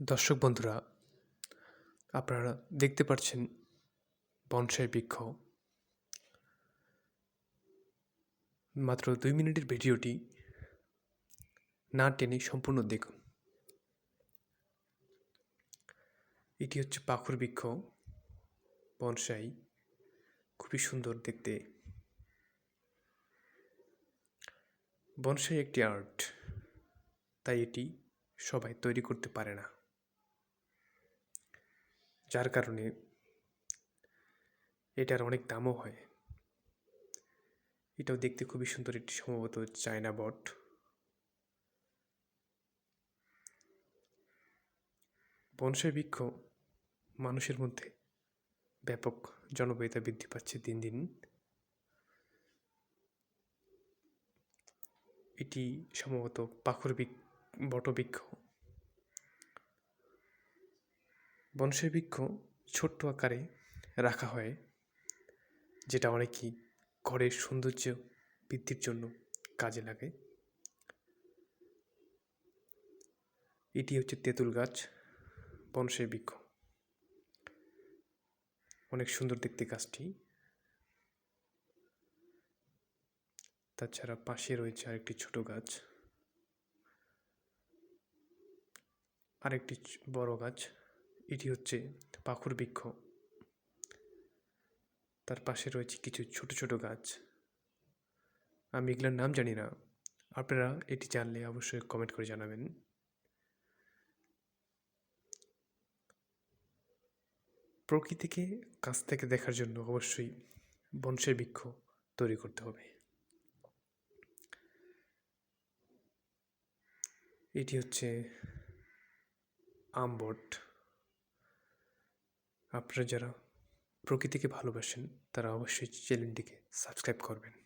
দর্শক বন্ধুরা, আপনারা দেখতে পাচ্ছেন বনসাই বৃক্ষ। মাত্র দুই মিনিটের ভিডিওটি না টেনে সম্পূর্ণ দেখুন। এটি হচ্ছে পাখুর বৃক্ষ, বনসাই। খুবই সুন্দর দেখতে। বনসাই একটি আর্ট, তাই এটি সবাই তৈরি করতে পারে না। যার কারণে এটার অনেক দামও হয়। এটাও দেখতে খুবই সুন্দর একটি সম্ভবত চায়না বট। বনসাই বৃক্ষ মানুষের মধ্যে ব্যাপক জনপ্রিয়তা বৃদ্ধি পাচ্ছে দিন দিন। এটি সম্ভবত পাখর বটবৃক্ষ বনসাই বৃক্ষ ছোট্ট আকারে রাখা হয়, যেটা অনেকই ঘরের সৌন্দর্য বৃদ্ধির জন্য কাজে লাগে। এটি হচ্ছে তেঁতুল গাছ, বনসাই বৃক্ষ। অনেক সুন্দর দেখতে গাছটি। তাছাড়া পাশে রয়েছে আরেকটি ছোট গাছ। আরেকটি বড় গাছ। এটি হচ্ছে পাখুর বৃক্ষ। তার পাশে রয়েছে কিছু ছোট ছোট গাছ। আমি এগুলোর নাম জানি না। আপনারা এটি জানলে অবশ্যই কমেন্ট করে জানাবেন। প্রকৃতিকে কাছ থেকে দেখার জন্য অবশ্যই বনসাই বৃক্ষ তৈরি করতে হবে। এটি হচ্ছে আমবট আপনারা যারা প্রকৃতিকে ভালোবাসেন তারা অবশ্যই চ্যানেলটিকে সাবস্ক্রাইব করবেন।